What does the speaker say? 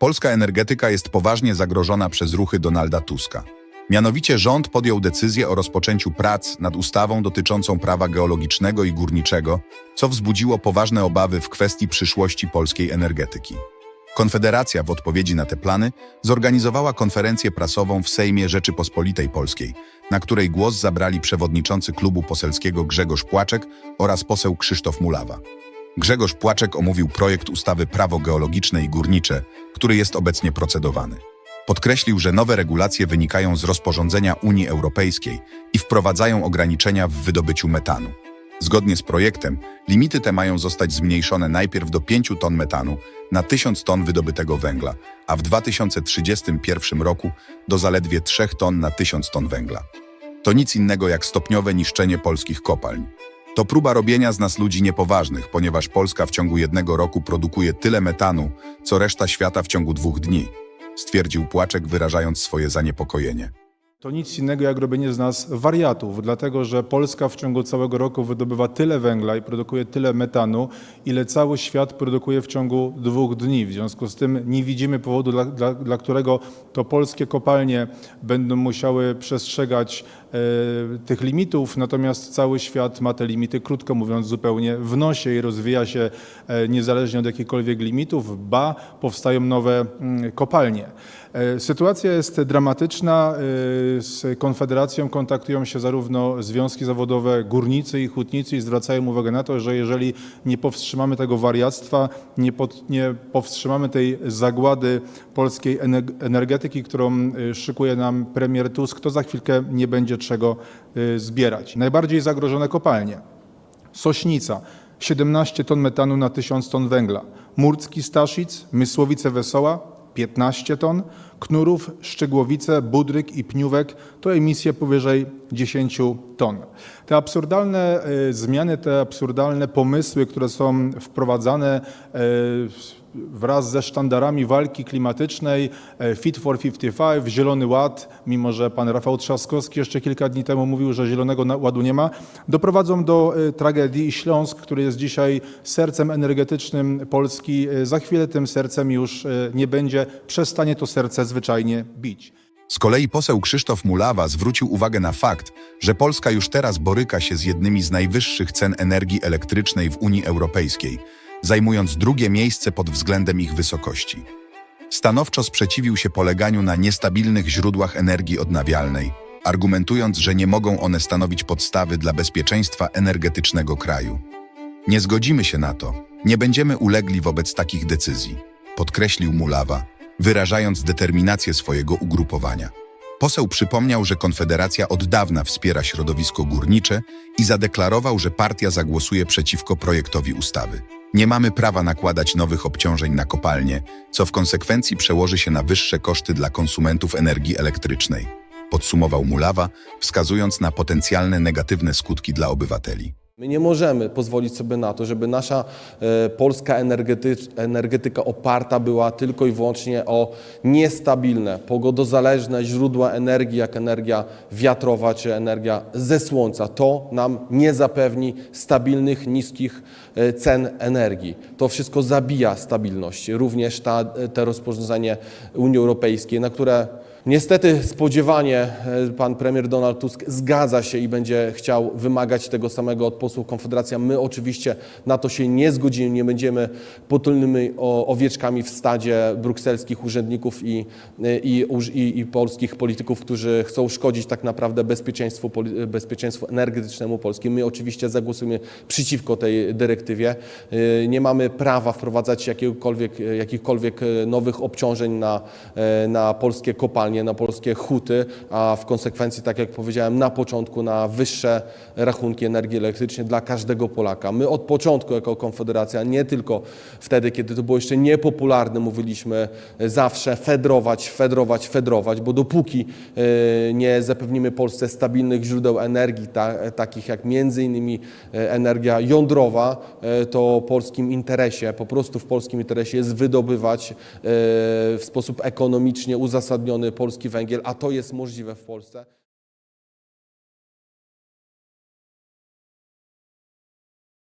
Polska energetyka jest poważnie zagrożona przez ruchy Donalda Tuska. Mianowicie rząd podjął decyzję o rozpoczęciu prac nad ustawą dotyczącą prawa geologicznego i górniczego, co wzbudziło poważne obawy w kwestii przyszłości polskiej energetyki. Konfederacja w odpowiedzi na te plany zorganizowała konferencję prasową w Sejmie Rzeczypospolitej Polskiej, na której głos zabrali przewodniczący klubu poselskiego Grzegorz Płaczek oraz poseł Krzysztof Mulawa. Grzegorz Płaczek omówił projekt ustawy Prawo geologiczne i górnicze, który jest obecnie procedowany. Podkreślił, że nowe regulacje wynikają z rozporządzenia Unii Europejskiej i wprowadzają ograniczenia w wydobyciu metanu. Zgodnie z projektem, limity te mają zostać zmniejszone najpierw do 5 ton metanu na 1000 ton wydobytego węgla, a w 2031 roku do zaledwie 3 ton na 1000 ton węgla. To nic innego jak stopniowe niszczenie polskich kopalń. To próba robienia z nas ludzi niepoważnych, ponieważ Polska w ciągu jednego roku produkuje tyle metanu, co reszta świata w ciągu dwóch dni, stwierdził Płaczek, wyrażając swoje zaniepokojenie. To nic innego jak robienie z nas wariatów, dlatego że Polska w ciągu całego roku wydobywa tyle węgla i produkuje tyle metanu, ile cały świat produkuje w ciągu dwóch dni. W związku z tym nie widzimy powodu, dla, dla, dla którego to polskie kopalnie będą musiały przestrzegać tych limitów, natomiast cały świat ma te limity, krótko mówiąc, zupełnie w nosie i rozwija się e, niezależnie od jakichkolwiek limitów, ba, powstają nowe mm, kopalnie. E, Sytuacja jest dramatyczna. E, Z Konfederacją kontaktują się zarówno związki zawodowe, górnicy i hutnicy i zwracają uwagę na to, że jeżeli nie powstrzymamy tego wariactwa, nie, pod, nie powstrzymamy tej zagłady polskiej ener- energetyki, którą e, szykuje nam premier Tusk, to za chwilkę nie będzie czego e, zbierać. Najbardziej zagrożone kopalnie. Sośnica 17 ton metanu na 1000 ton węgla. Murcki Staszic, Mysłowice Wesoła 15 ton. Knurów, Szczygłowice, Budryk i Pniówek to emisje powyżej 10 ton. Te absurdalne e, zmiany, te absurdalne pomysły, które są wprowadzane e, wraz ze sztandarami walki klimatycznej, e, Fit for 55, Zielony Ład, mimo że pan Rafał Trzaskowski jeszcze kilka dni temu mówił, że Zielonego Ładu nie ma, doprowadzą do tragedii i Śląsk, który jest dzisiaj sercem energetycznym Polski, za chwilę tym sercem już nie będzie, przestanie to serce zwyczajnie bić. Z kolei poseł Krzysztof Mulawa zwrócił uwagę na fakt, że Polska już teraz boryka się z jednymi z najwyższych cen energii elektrycznej w Unii Europejskiej, zajmując drugie miejsce pod względem ich wysokości. Stanowczo sprzeciwił się poleganiu na niestabilnych źródłach energii odnawialnej, argumentując, że nie mogą one stanowić podstawy dla bezpieczeństwa energetycznego kraju. Nie zgodzimy się na to, nie będziemy ulegli wobec takich decyzji, podkreślił Mulawa, wyrażając determinację swojego ugrupowania. Poseł przypomniał, że Konfederacja od dawna wspiera środowisko górnicze i zadeklarował, że partia zagłosuje przeciwko projektowi ustawy. Nie mamy prawa nakładać nowych obciążeń na kopalnie, co w konsekwencji przełoży się na wyższe koszty dla konsumentów energii elektrycznej, podsumował Mulawa, wskazując na potencjalne negatywne skutki dla obywateli. My nie możemy pozwolić sobie na to, żeby nasza e, polska energetyka oparta była tylko i wyłącznie o niestabilne, pogodozależne źródła energii, jak energia wiatrowa czy energia ze słońca. To nam nie zapewni stabilnych, niskich e, cen energii. To wszystko zabija stabilność. Również ta, te rozporządzenie Unii Europejskiej, na które Niestety spodziewanie e, pan premier Donald Tusk zgadza się i będzie chciał wymagać tego samego od posłów Konfederacja. My oczywiście na to się nie zgodzimy, nie będziemy potulnymi owieczkami w stadzie brukselskich urzędników i, i, i, i polskich polityków, którzy chcą szkodzić tak naprawdę bezpieczeństwu, bezpieczeństwu energetycznemu Polski. My oczywiście zagłosujemy przeciwko tej dyrektywie. E, Nie mamy prawa wprowadzać jakiegokolwiek, jakichkolwiek e, nowych obciążeń na, na polskie kopalnie, na polskie huty, a w konsekwencji, tak jak powiedziałem na początku, na wyższe rachunki energii elektrycznej dla każdego Polaka. My od początku jako Konfederacja, nie tylko wtedy, kiedy to było jeszcze niepopularne, mówiliśmy zawsze fedrować, fedrować, fedrować, bo dopóki e, nie zapewnimy Polsce stabilnych źródeł energii, ta, takich jak między innymi e, energia jądrowa, e, to polskim interesie, po prostu w polskim interesie jest wydobywać e, w sposób ekonomicznie uzasadniony polski węgiel, a to jest możliwe w Polsce.